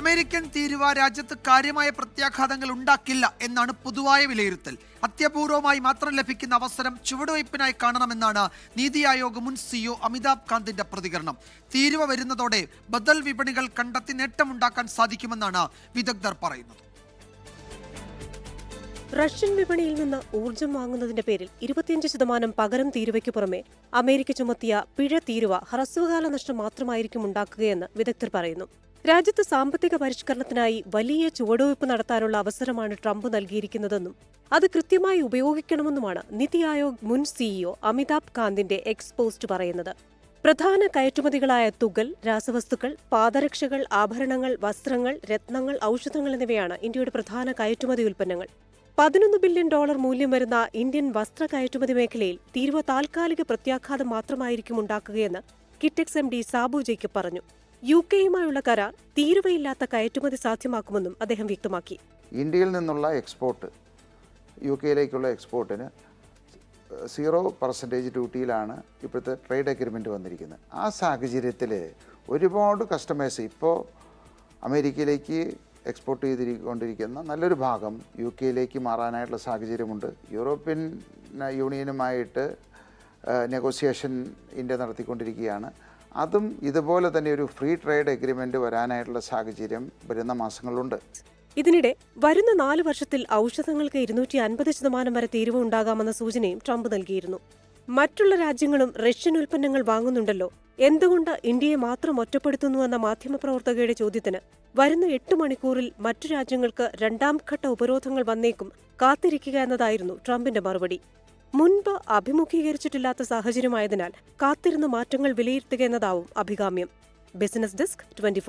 American തീരുവ രാജ്യത്ത് കാര്യമായ പ്രത്യാഘാതങ്ങൾ ഉണ്ടാക്കില്ല എന്നാണ് പൊതുവായ വിലയിരുത്തൽ. അത്യപൂർവമായി മാത്രം ലഭിക്കുന്ന അവസരം ചുവടുവയ്പ്പിനായി കാണണമെന്നാണ് നീതി ആയോഗ് മുൻ സിഇഒ അമിതാഭ് കാന്തിന്റെ പ്രതികരണം. തീരുവ വരുന്നതോടെ ബദൽ വിപണികൾ കണ്ടെത്തി നേട്ടമുണ്ടാക്കാൻ സാധിക്കുമെന്നാണ് വിദഗ്ധർ പറയുന്നത്. റഷ്യൻ വിപണിയിൽ നിന്ന് ഊർജം വാങ്ങുന്നതിന്റെ പേരിൽ ഇരുപത്തിയഞ്ച് ശതമാനം പകരം തീരുവയ്ക്ക് പുറമെ അമേരിക്ക ചുമത്തിയ പിഴ തീരുവ ഹ്രസ്വകാല നഷ്ടം മാത്രമായിരിക്കും ഉണ്ടാക്കുകയെന്ന് വിദഗ്ധർ പറയുന്നു. രാജ്യത്ത് സാമ്പത്തിക പരിഷ്കരണത്തിനായി വലിയ ചുവടുവയ്പ് നടത്താനുള്ള അവസരമാണ് ട്രംപ് നൽകിയിരിക്കുന്നതെന്നും അത് കൃത്യമായി ഉപയോഗിക്കണമെന്നുമാണ് നിതി ആയോഗ് മുൻ സിഇഒ അമിതാഭ് കാന്തിന്റെ എക്സ് പോസ്റ്റ് പറയുന്നത്. പ്രധാന കയറ്റുമതികളായ തുകൽ രാസവസ്തുക്കൾ പാദരക്ഷകൾ ആഭരണങ്ങൾ വസ്ത്രങ്ങൾ രത്നങ്ങൾ ഔഷധങ്ങൾ എന്നിവയാണ് ഇന്ത്യയുടെ പ്രധാന കയറ്റുമതി ഉൽപ്പന്നങ്ങൾ. പതിനൊന്ന് ബില്യൺ ഡോളർ മൂല്യം വരുന്ന ഇന്ത്യൻ വസ്ത്ര കയറ്റുമതി മേഖലയിൽ തീരുവ താൽക്കാലിക പ്രത്യാഘാതം മാത്രമായിരിക്കും ഉണ്ടാക്കുകയെന്ന് കിറ്റെക്സ് എം ഡി സാബു ജേക്കബ് പറഞ്ഞു. യു കെയുമായുള്ള കരാർ തീരുവയില്ലാത്ത കയറ്റുമതി സാധ്യമാക്കുമെന്നും അദ്ദേഹം വ്യക്തമാക്കി. ഇന്ത്യയിൽ നിന്നുള്ള എക്സ്പോർട്ട് യു കെയിലേക്കുള്ള എക്സ്പോർട്ടിന് സീറോ പെർസെന്റേജ് ഡ്യൂട്ടിയിലാണ് ഇപ്പോഴത്തെ ട്രേഡ് അഗ്രിമെന്റ് വന്നിരിക്കുന്നത്. ആ സാഹചര്യത്തിൽ ഒരുപാട് കസ്റ്റമേഴ്സ് ഇപ്പോൾ അമേരിക്കയിലേക്ക് എക്സ്പോർട്ട് ചെയ്തിരിക്കൊണ്ടിരിക്കുന്ന നല്ലൊരു ഭാഗം യു കെയിലേക്ക് മാറാനായിട്ടുള്ള സാഹചര്യമുണ്ട്. യൂറോപ്യൻ യൂണിയനുമായിട്ട് നെഗോസിയേഷൻ ഇന്ത്യ നടത്തിക്കൊണ്ടിരിക്കുകയാണ്. അതും ഇതുപോലെ തന്നെ ഒരു ഫ്രീ ട്രേഡ് എഗ്രിമെന്റ് വരാനായിട്ടുള്ള സാഹചര്യം വരുന്ന മാസങ്ങളുണ്ട് ഇതിനിടെ വരുന്ന നാല് വർഷത്തിൽ ഔഷധങ്ങൾക്ക് ഇരുന്നൂറ്റി അൻപത് ശതമാനം വരെ തീരുവ ഉണ്ടാകാമെന്ന സൂചനയും ട്രംപ് നൽകിയിരുന്നു. മറ്റുള്ള രാജ്യങ്ങളും റഷ്യൻ ഉൽപ്പന്നങ്ങൾ വാങ്ങുന്നുണ്ടല്ലോ. എന്തുകൊണ്ട് ഇന്ത്യയെ മാത്രം ഒറ്റപ്പെടുത്തുന്നുവെന്ന മാധ്യമപ്രവർത്തകയുടെ ചോദ്യത്തിന് വരുന്ന എട്ട് മണിക്കൂറിൽ മറ്റു രാജ്യങ്ങൾക്ക് രണ്ടാം ഘട്ട ഉപരോധങ്ങൾ വന്നേക്കും കാത്തിരിക്കുക എന്നതായിരുന്നു ട്രംപിന്റെ മറുപടി. മുൻപ് അഭിമുഖീകരിച്ചിട്ടില്ലാത്ത സാഹചര്യമായതിനാൽ കാത്തിരുന്ന് മാറ്റങ്ങൾ വിലയിരുത്തുക എന്നതാവും അഭികാമ്യം. Business desk twenty